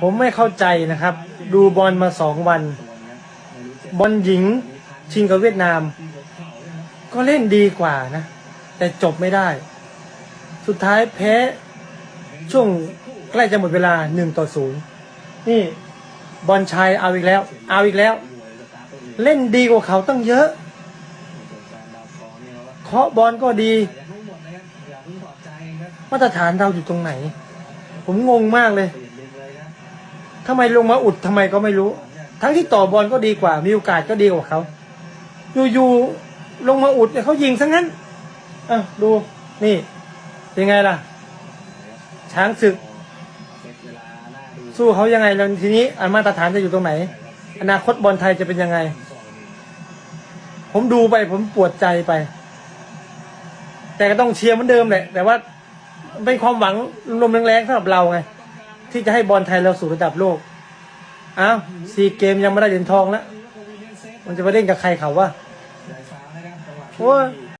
ผมไม่เข้าใจนะครับ ดูบอลมาสองวัน บอลหญิงชิงกับเวียดนาม ก็เล่นดีกว่านะ แต่จบไม่ได้ สุดท้ายแพ้ช่วงใกล้จะหมดเวลาหนึ่งต่อศูนย์นี่บอลชายเอาอีกแล้ว เอาอีกแล้ว เล่นดีกว่าเขาตั้งเยอะเคาะบอลก็ดี มาตรฐานเราอยู่ตรงไหน ผมงงมากเลย ทำไมลงมาอุดทำไมก็ไม่รู้ ทั้งที่ต่อบอลก็ดีกว่า มีโอกาสก็ดีกว่าเขาอยู่ๆลงมาอุดเนี่ยเขายิงซะงั้นอะดูนี่เป็นไงล่ะ ช้างศึก สู้เขายังไงแล้วทีนี้อันมาตรฐานจะอยู่ตรงไหน อนาคตบอลไทยจะเป็นยังไง ผมดูไปผมปวดใจไป แต่ก็ต้องเชียร์เหมือนเดิมแหละแต่ว่าเป็นความหวังลมแรงๆสำหรับเราไง ที่จะให้บอลไทยเราสู่ระดับโลก อ้าวซีเกมยังไม่ได้เหรียญทองแล้ว มันจะไปเล่นกับใครเขาวะโอ้ย